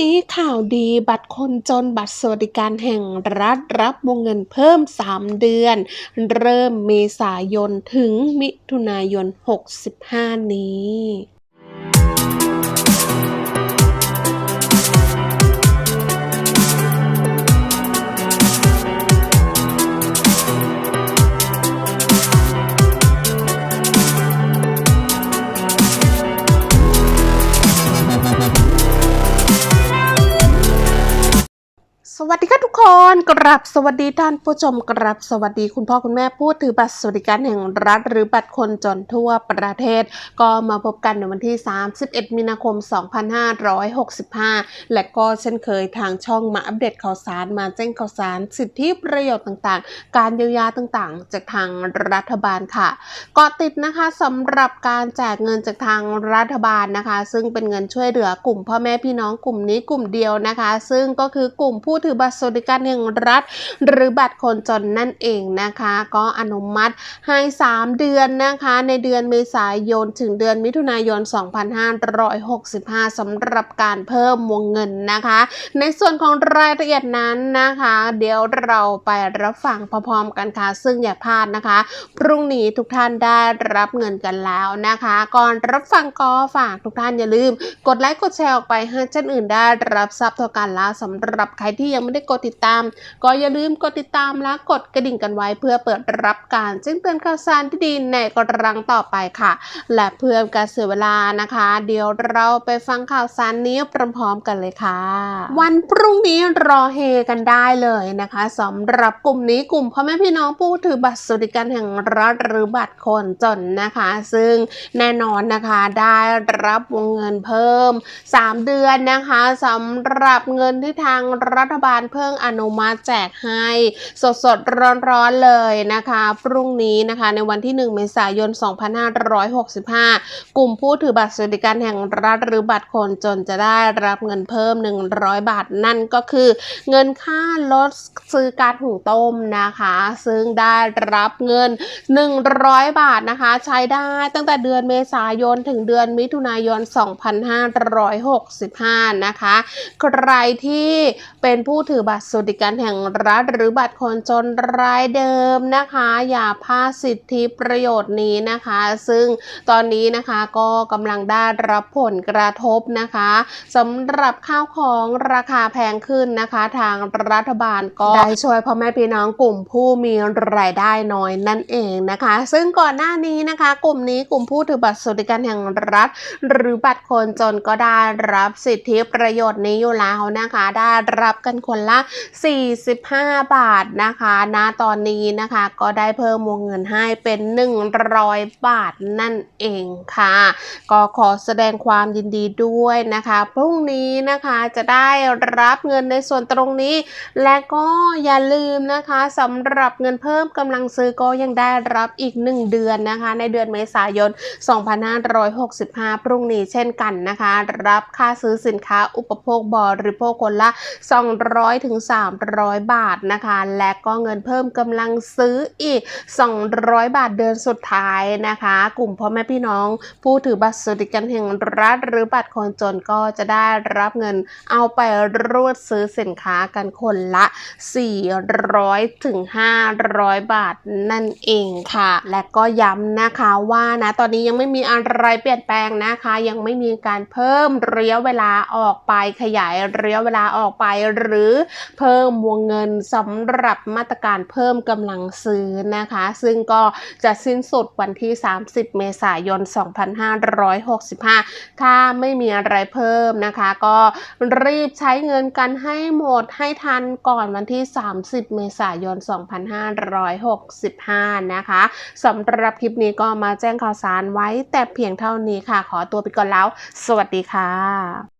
นี้ข่าวดีบัตรคนจนบัตรสวัสดิการแห่งรัฐรับวงเงินเพิ่ม 3 เดือน เริ่มเมษายนถึงมิถุนายน 65 นี้ วัสดีค่ะทุกคนกรับสวัสดีท่านผู้ชมกรับสวัสดีคุณพ่อคุณแม่ผู้ถือบัตรสวัสดิการแห่งรัฐ หรือบัตรคนจนทั่วประเทศ ก็มาพบกันในวันที่ 31 มีนาคม 2565 และก็เช่นเคยทางช่องมาอัปเดตข่าวสารมาแจ้งข่าวสาร สิทธิประโยชน์ต่างๆ การเยียวยาต่างๆ จากทางรัฐบาลค่ะเกาะติดนะคะสำหรับการแจกเงินจากทางรัฐบาลนะคะ ซึ่งเป็นเงินช่วยเหลือกลุ่มพ่อแม่พี่น้องกลุ่มนี้กลุ่มเดียวนะคะ ซึ่งก็คือกลุ่มผู้ถือบัตรสวัสดิการแห่งรัฐ หรือบัตรคนจนนั่นเองนะคะ ก็อนุมัติให้ 3 เดือนนะคะในเดือนเมษายน ถึงเดือนมิถุนายน 2565สำหรับการเพิ่มวงเงินนะคะ ในส่วนของรายละเอียดนั้นนะคะ เดี๋ยวเราไปรับฟังพร้อมๆกันค่ะ ซึ่งอย่าพลาดนะคะ พรุ่งนี้ทุกท่านได้รับเงินกันแล้วนะคะ ก่อนรับฟังก็ฝากทุกท่านอย่าลืม กดไลค์กดแชร์ออกไปให้ท่านอื่นได้รับทราบเท่ากันแล้วสำหรับใครที่ยังไม่ได้กดติดตาม ก็อย่าลืมกดติดตามและกดกระดิ่งกันไว้ เพื่อเปิดรับการแจ้งเตือนข่าวสารที่ดีในกรังต่อไปค่ะ และเพื่อการเสียเวลานะคะ เดี๋ยวเราไปฟังข่าวสารนี้พร้อมๆกันเลยค่ะ วันพรุ่งนี้รอเฮกันได้เลยนะคะสำหรับกลุ่มนี้กลุ่มพ่อแม่พี่น้องผู้ถือบัตรสวัสดิการแห่งรัฐหรือบัตรคนจนนะคะ ซึ่งแน่นอนนะคะได้รับวงเงินเพิ่ม 3 เดือนนะคะสำหรับเงินที่ทางรัฐบาลเพิ่งอนุมัติแจกให้สดสดร้อนร้อนๆเลยนะคะ พรุ่งนี้นะคะในวันที่ 1 เมษายน 2565 กลุ่มผู้ถือบัตรสวัสดิการแห่งรัฐหรือบัตรคนจนจะได้รับเงินเพิ่ม 100 บาทนั่นก็คือ เงินค่าลดซื้อการหุงต้มนะคะ ซึ่งได้รับเงิน 100 บาทนะคะ ใช้ได้ตั้งแต่เดือนเมษายนถึงเดือนมิถุนายน 2565 นะคะ ใครที่เป็นผู้ถือบัตรสวัสดิการแห่งรัฐหรือบัตรคนจนรายเดิมนะคะ อย่าพลาดสิทธิประโยชน์นี้นะคะ ซึ่งตอนนี้นะคะก็กำลังได้รับผลกระทบนะคะสำหรับข้าวของราคาแพงขึ้นนะคะ ทางรัฐบาลก็ได้ช่วยพ่อแม่พี่น้องกลุ่มผู้มีรายได้น้อยนั่นเองนะคะ ซึ่งก่อนหน้านี้นะคะ กลุ่มนี้กลุ่มผู้ถือบัตรสวัสดิการแห่งรัฐ หรือบัตรคนจนก็ได้รับสิทธิประโยชน์นี้อยู่แล้วนะคะ ได้รับกันคนละ 45 บาทนะคะณตอนนี้นะคะก็ได้เพิ่มวงเงินให้เป็น 100 บาทนั่นเองค่ะ ก็ขอแสดงความยินดีด้วยนะคะพรุ่งนี้นะคะจะได้รับเงินในส่วนตรงนี้ และก็อย่าลืมนะคะสำหรับเงินเพิ่มกำลังซื้อก็ยังได้รับอีก 1 เดือนนะคะ ในเดือนเมษายน 2565 พรุ่งนี้เช่นกันนะคะ รับค่าซื้อสินค้าอุปโภคบริโภคคนละ 200ถึง300 บาทนะคะ และก็เงินเพิ่มกำลังซื้ออีก 200 บาทเดือนสุดท้ายนะคะ กลุ่มพ่อแม่พี่น้องผู้ถือบัตรสวัสดิการแห่งรัฐหรือบัตรคนจนก็จะได้รับเงินเอาไปรูดซื้อสินค้ากันคนละ 400ถึง500 บาทนั่นเองค่ะ และก็ย้ำนะคะว่านะตอนนี้ยังไม่มีอะไรเปลี่ยนแปลงนะคะ ยังไม่มีการเพิ่มระยะเวลาออกไปขยายระยะเวลาออกไปหรืรือเพิ่มวงเงินสำหรับมาตรการเพิ่มกำลังซื้อนะคะ ซึ่งก็จะสิ้นสุดวันที่ 30 เมษายน 2565 ถ้าไม่มีอะไรเพิ่มนะคะ ก็รีบใช้เงินกันให้หมดให้ทันก่อนวันที่ 30 เมษายน 2565 นะคะสำหรับคลิปนี้ก็มาแจ้งข่าวสารไว้แต่เพียงเท่านี้ค่ะ ขอตัวไปก่อนแล้ว สวัสดีค่ะ